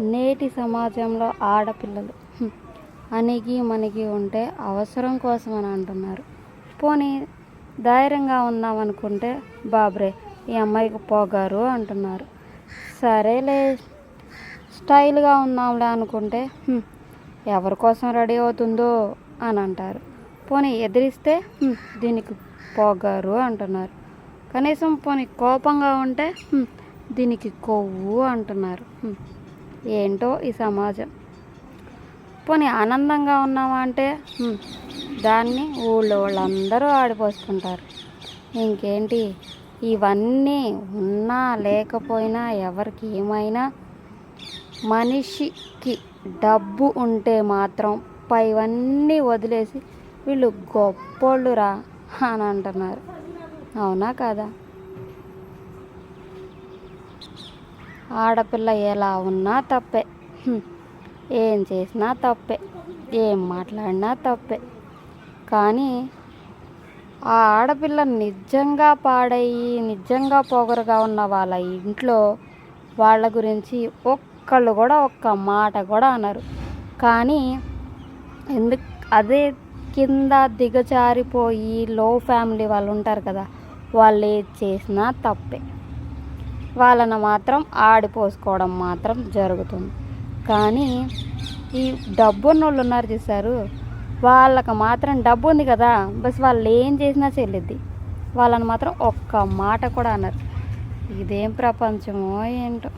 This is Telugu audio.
నేటి సమాజంలో ఆడపిల్లలు. హ్మ్, అణిగి ఉంటే అవసరం కోసం అని అంటున్నారు. పోనీ ధైర్యంగా ఉందామనుకుంటే బాబ్రే ఈ అమ్మాయికి పోగారు అంటున్నారు. సరేలే స్టైల్గా ఉందాంలే అనుకుంటే ఎవరి కోసం రెడీ అవుతుందో అని అంటారు. పోనీ ఎదిరిస్తే దీనికి పోగారు అంటున్నారు. కనీసం పోనీ కోపంగా ఉంటే దీనికి కొవ్వు అంటున్నారు. ఏంటో ఈ సమాజం. పోనీ ఆనందంగా ఉన్నామా అంటే దాన్ని ఊళ్ళో వాళ్ళందరూ ఆడిపోసుకుంటారు ఇంకేంటి? ఇవన్నీ ఉన్నా లేకపోయినా ఎవరికి ఏమైనా మనిషికి డబ్బు ఉంటే మాత్రం పైవన్నీ వదిలేసి వీళ్ళు గొప్పోళ్ళురా అని అంటున్నారు. అవునా కదా? ఆడపిల్ల ఎలా ఉన్నా తప్పే. ఏం చేసినా తప్పే. ఏం మాట్లాడినా తప్పే. కానీ ఆ ఆడపిల్ల నిజంగా పాడయ్యి నిజంగా పొగరుగా ఉన్న వాళ్ళ ఇంట్లో వాళ్ళ గురించి ఒక్కళ్ళు కూడా ఒక్క మాట కూడా అనరు. కానీ ఎందుకు అదే కింద దిగజారిపోయి లో ఫ్యామిలీ వాళ్ళు ఉంటారు కదా వాళ్ళు ఏది చేసినా తప్పే. వాళ్ళని మాత్రం ఆడిపోసుకోవడం మాత్రం జరుగుతుంది. కానీ ఈ డబ్బున్న వాళ్ళు ఉన్నారు చూసారు వాళ్ళకి మాత్రం డబ్బు ఉంది కదా బస్ వాళ్ళు ఏం చేసినా చెల్లిద్ది. వాళ్ళని మాత్రం ఒక్క మాట కూడా అన్నారు ఇదేం ప్రపంచమో ఏంటో.